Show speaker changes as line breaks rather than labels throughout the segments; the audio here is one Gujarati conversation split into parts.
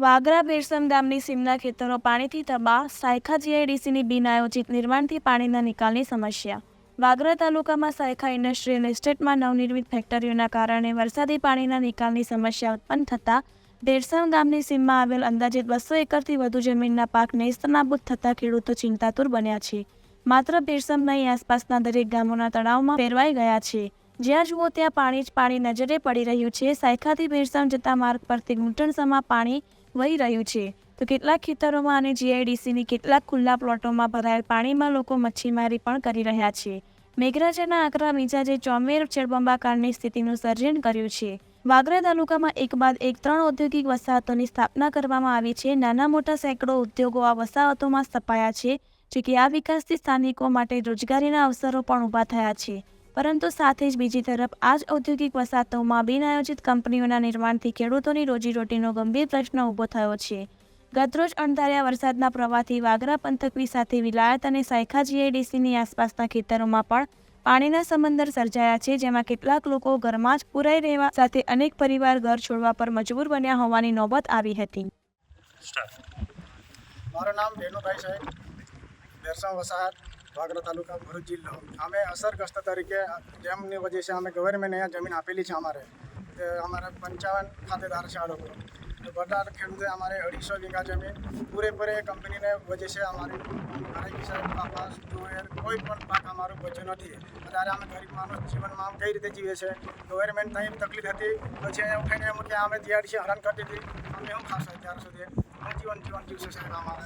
વાગરા બેરસમ ગામની સીમના ખેતરો પાણીથી તબાહ, સાયખા જીઆઈડીસીની બિનઆયોજિત નિર્માણથી પાણીના નિકાલની સમસ્યા. વાગરા તાલુકામાં સાયખા ઇન્ડસ્ટ્રીયલ એસ્ટેટમાં નવનિર્મિત ફેક્ટરીઓના કારણે વરસાદી પાણીના નિકાલની સમસ્યા ઉત્પન્ન થતાં દેરસમ ગામની સીમમાં આવેલ અંદાજે બસો એકરથી વધુ જમીનના પાક નેસ્તનાબૂદ થતાં ખેડૂતો ચિંતાતુર બન્યા છે. માત્ર બેરસમ નહીં, આસપાસના દરેક ગામોના તળાવમાં ફેરવાઈ ગયા છે. જ્યાં જુઓ ત્યાં પાણી જ પાણી નજરે પડી રહ્યું છે. સાયખાથી ભેરસમ જતા માર્ગ પરથી ઘૂંટણસમાં પાણી વહી રહ્યું છે. તો કેટલાક ખેતરોમાં અને જીઆઈડીસીની કેટલાક ખુલ્લા પ્લોટોમાં ભરાયેલ પાણીમાં લોકો મચ્છીમારી પણ કરી રહ્યા છે. મેઘરાજાના આકરા મિજાજે ચોમેર જળબંબાકારની સ્થિતિનું સર્જન કર્યું છે. વાગરા તાલુકામાં એક બાદ એક ત્રણ ઔદ્યોગિક વસાહતોની સ્થાપના કરવામાં આવી છે. નાના મોટા સેંકડો ઉદ્યોગો આ વસાહતોમાં સ્થપાયા છે, જો કે આ વિકાસથી સ્થાનિકો માટે રોજગારીના અવસરો પણ ઊભા થયા છે. પરંતુ સાથે જ બીજી તરફ આ જ ઔદ્યોગિક વસાહતોમાં બિનઆયોજિત કંપનીઓના નિર્માણથી ખેડૂતોની રોજીરોટીનો ગંભીર પ્રશ્ન ઊભો થયો છે. ગતરોજ અણધાર્યા વરસાદના પ્રવાહથી વાગરા પંથકની સાથે વિલાયત અને સાયખા જીઆઈડીસીની આસપાસના ખેતરોમાં પણ પાણીના સમંદર સર્જાયા છે જેમાં કેટલાક લોકો ઘરમાં જ પુરાઈ રહેવા સાથે અનેક પરિવાર ઘર છોડવા પર મજબૂર બન્યા હોવાની નોબત આવી હતી.
મારું નામ ભેનુભાઈ સાહેબ. વસાહત. વાગરા તાલુકા ભરૂચ જિલ્લો. અમે અસરગ્રસ્ત તરીકે જેમની વજહ છે, અમે ગવર્મેન્ટ અહીંયા જમીન આપેલી છે અમારે. અમારે પંચાવન ખાતેદાર છે આ તો બધા ખેડૂતે અમારે અઢીસો વીઘા જમીન પૂરેપૂરે કંપનીને વજે છે અમારી. કપાસ તુવેર કોઈ પણ પાક અમારું બચ્યું નથી. અત્યારે અમે ગરીબ માણસ જીવનમાં કઈ રીતે જીવે છે? ગવર્મેન્ટ ત્યાં તકલીફ હતી. પછી ઉઠાઈને એમ અમે જીઆરડીસી હેરાન કરતી હતી. અમે શું ખાસ અત્યાર સુધી? જીવન જીવન જીવશે સાહેબ અમારે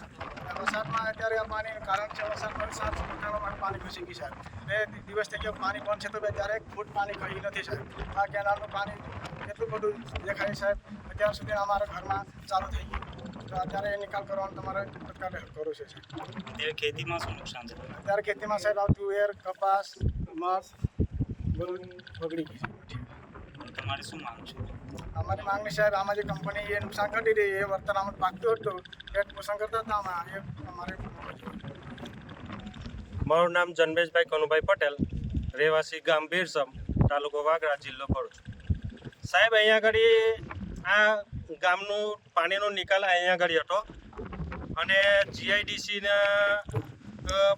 વરસાદમાં અત્યારે પાણી કારણ છે વરસાદમાં સાત માટે પાણી ઘૂસી ગયું સાહેબ બે દિવસ પાણી બંધ છે તો ત્યારે એક પાણી કહી નથી સાહેબ આ કેનાલનું પાણી એટલું બધું દેખાય સાહેબ અત્યાર સુધી અમારા ઘરમાં ચાલુ થઈ ગયું તો અત્યારે એ નિકાલ કરવાનું તમારે તત્કાળ કરવું છે
અત્યારે ખેતીમાં શું નુકસાન છે?
અત્યારે ખેતીમાં સાહેબ આવતું એર કપાસ મગ બધું બગડી ગયું છે.
તમારી શું માંગ છે?
અમારી માંગણી સાહેબ આમાં જે કંપની એ નુકસાન કરી રહી એ વર્તન અમને પાકતું હતું. એ નુકસાન કરતા હતા અમે એ અમારે
મારું નામ જન્મેશભાઈ કનુભાઈ પટેલ રહેવાસી ગામ બીરસમ તાલુકો વાગરા જિલ્લો ભરૂચ. સાહેબ અહીંયા આગળ આ ગામનું પાણીનો નિકાલ અહીંયા આગળ હતો અને જીઆઈડીસીના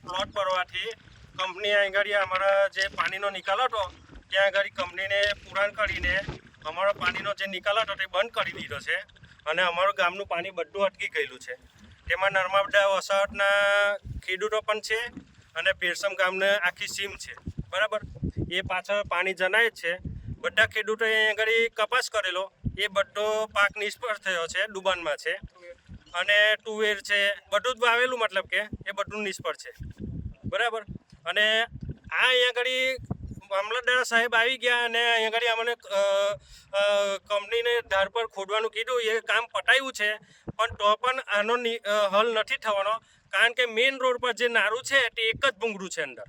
પ્લોટ પરવાથી કંપની અહીં આગળ અમારા જે પાણીનો નિકાલ હતો ત્યાં આગળ કંપનીને પુરાણ કરીને અમારો પાણીનો જે નિકાલ હતો તે બંધ કરી દીધો છે અને અમારું ગામનું પાણી બધું અટકી ગયેલું છે. તેમાં નર્મદા વસાહતના ખેડૂતો પણ છે અને પેરસમ ગામને આખી સીમ છે. બરાબર? એ પાછળ પાણી જનાય છે. બધા ખેડૂતોએ આગળ કપાસ કરેલો. એ બધો પાક નિષ્ફળ થયો છે, ડુબાનમાં છે. અને તુવેર છે, બધું જ વાવેલું મતલબ કે એ બધું નિષ્ફળ છે. બરાબર? અને આ અહીંયા આગળ મામલતદાર સાહેબ આવી ગયા અને અહીંયા આગળ અમને કંપનીને ધાર પર ખોદવાનું કીધું. એ કામ પટાયું છે, પણ તો પણ આનો હલ નથી થવાનો. કારણ કે મેઇન રોડ પર જે નારું છે, તે એક જ ભૂંગળું છે અંદર.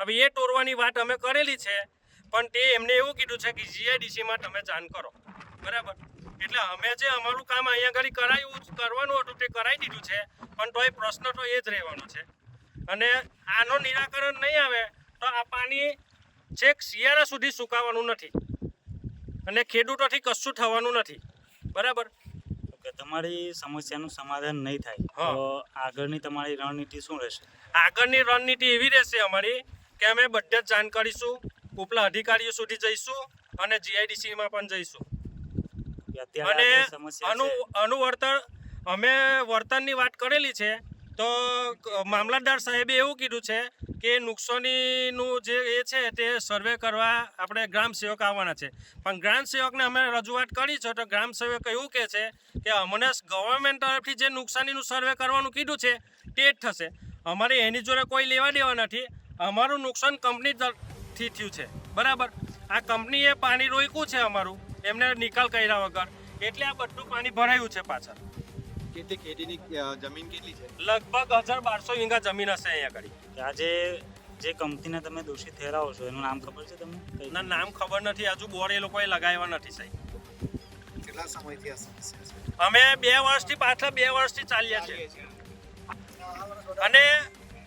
હવે એ તોડવાની વાત અમે કરેલી છે, પણ તે એમને એવું કીધું છે કે જીઆઈડીસીમાં તમે જાણ કરો. બરાબર? એટલે અમે જે અમારું કામ અહીંયા આગળ કરાયું, કરવાનું હતું તે કરાવી દીધું છે, પણ તોય પ્રશ્ન તો એ જ રહેવાનો છે. અને આનો નિરાકરણ નહીં આવે, તો આ પાણી છેક શિયાળા સુધી સુકાવાનું નથી અને ખેડૂતોથી કશું થવાનું નથી. બરાબર?
તમારી સમસ્યાનું સમાધાન નહીં થાય. તો આગળની તમારી રણનીતિ શું રહેશે?
આગળની રણનીતિ એવી રહેશે અમારી કે અમે બધે જ જાણ કરીશું ઉપલા અધિકારીઓ સુધી જઈશું અને જીઆઈડીસીમાં પણ જઈશું. અને અનુ અનુવર્તન અમે વર્તનની વાત કરેલી છે તો મામલતદાર સાહેબે એવું કીધું છે કે નુકસાનીનું જે એ છે તે સર્વે કરવા આપણે ગ્રામ સેવક આવવાના છે. પણ ગ્રામ સેવકને અમે રજૂઆત કરી છે તો ગ્રામ સેવક એવું કહે છે કે અમને ગવર્મેન્ટ તરફથી જે નુકસાનીનું સર્વે કરવાનું કીધું છે તે જ થશે. અમારે એની જોડે કોઈ લેવા દેવા નથી. અમારું નુકસાન કંપની તરફથી થયું છે. બરાબર? આ કંપનીએ પાણી રોક્યું છે અમારું. એમને નિકાલ કર્યા વગર. એટલે આ બધું પાણી ભરાયું છે પાછળ.
કેટલી ખેતીની જમીન કેટલી છે?
લગભગ હજાર બારસો વીઘા જમીન હશે અહીંયા આગળ.
આજે જે કંપનીને તમે દોષિત ઠેરાવો છો એનું નામ ખબર છે તમને?
ના નામ ખબર નથી. હજુ બોર્ડ એ લોકોએ લગાવ્યા નથી સાહેબ.
કેટલા સમયથી આ સમસ્યા છે?
અમે બે વર્ષથી પાછલા બે વર્ષથી ચાલ્યા છે અને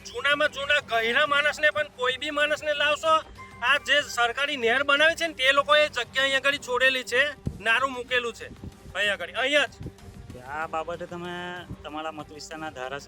જૂનામાં જૂના ગહેરા માણસને પણ કોઈ બી માણસને લાવશો આ જે સરકારી નહેર બનાવી છે ને તે લોકોએ જગ્યા અહીંયા આગળ છોડેલી છે નારું મૂકેલું છે અહીંયા આગળ અહીંયા જ.
આ બાબતે તમે તમારા મત વિસ્તારના ધારાસભ્ય